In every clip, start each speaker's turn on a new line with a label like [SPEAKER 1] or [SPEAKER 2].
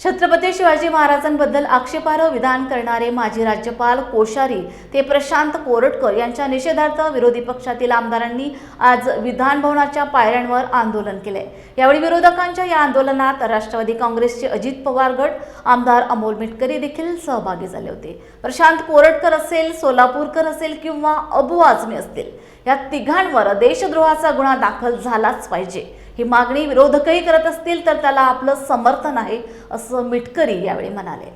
[SPEAKER 1] छत्रपती शिवाजी महाराजांबद्दल आक्षेपार्ह विधान करणारे माजी राज्यपाल कोश्यारी ते प्रशांत कोरटकर यांच्या निषेधार्थ विरोधी पक्षातील आमदारांनी आज विधान भवनाच्या पायऱ्यांवर आंदोलन केले. यावेळी विरोधकांच्या या आंदोलनात राष्ट्रवादी काँग्रेसचे अजित पवार गट आमदार अमोल मिटकरी देखील सहभागी झाले होते. प्रशांत कोरटकर असेल सोलापूरकर असेल किंवा अबू आझमी असतील या तिघांवर देशद्रोहाचा गुन्हा दाखल झालाच पाहिजे. ही मागणी विरोधकही करत असतील तर त्याला आपलं समर्थन आहे असं मिटकरी यावेळी म्हणाले.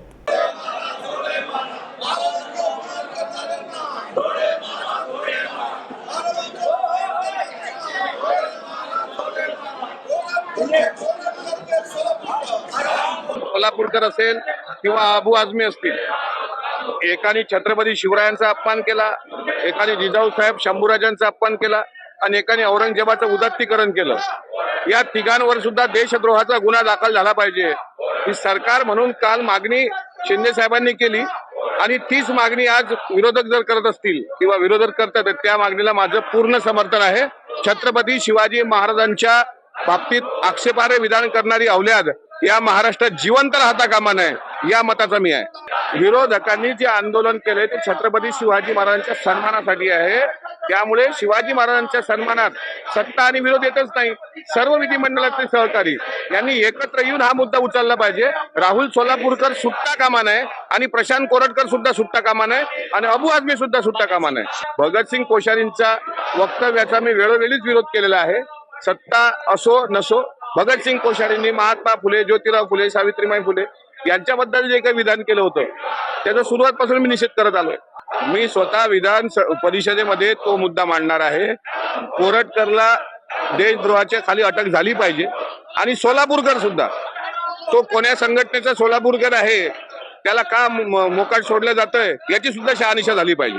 [SPEAKER 2] कोल्हापूरकर असेल किंवा अबू आझमी असतील एकाने छत्रपती शिवरायांचा अपमान केला एकाने जिजाऊ साहेब शंभूराजांचा अपमान केला अनेकांनी औरंगजेबाचं उदात्तीकरण केलं. या तिघांवर सुद्धा देशद्रोहाचा गुन्हा दाखल झाला पाहिजे. ही सरकार म्हणून काल मागणी शिंदे साहेबांनी केली आणि तीच मागणी आज विरोधक जर करत असतील किंवा विरोधक करतात त्या मागणीला माझं पूर्ण समर्थन आहे. छत्रपती शिवाजी महाराजांच्या बाबतीत आक्षेपार्ह विधान करणारी अवल्याद या महाराष्ट्रात जिवंत राहता कामा नये या मताचा मी आहे. विरोधकांनी जे आंदोलन केले ते छत्रपती शिवाजी महाराजांच्या सन्मानासाठी आहे. त्यामुळे शिवाजी महाराजांच्या सन्मानात सत्ता आणि विरोध येतच नाही. सर्व विधिमंडळाचे सहकारी यांनी एकत्र येऊन हा मुद्दा उचलला पाहिजे. राहुल सोलापूरकर सुट्टा कामा नये आणि प्रशांत कोरटकर सुद्धा सुट्टा कामा नये आणि अबू आझमी सुद्धा सुट्टा कामा नये भगतसिंग कोश्यारींच्या वक्तव्याचा मी वेळोवेळीच विरोध केलेला आहे. सत्ता असो नसो भगतसिंग कोश्यारींनी महात्मा फुले ज्योतिराव फुले सावित्रीबाई फुले यांच्याबद्दल जे काही विधान केलं होतं त्याचा सुरुवातपासून मी निषेध करत आलोय. मी स्वतः विधान स- परिषदेमध्ये तो मुद्दा मांडणार आहे. कोरटकरला देशद्रोहाच्या खाली अटक झाली पाहिजे. आणि सोलापूरकर सुद्धा. तो कोण्या संघटनेचा सोलापूरकर आहे त्याला का मोकाट सोडलं जातंय याची सुद्धा शहानिशा झाली पाहिजे.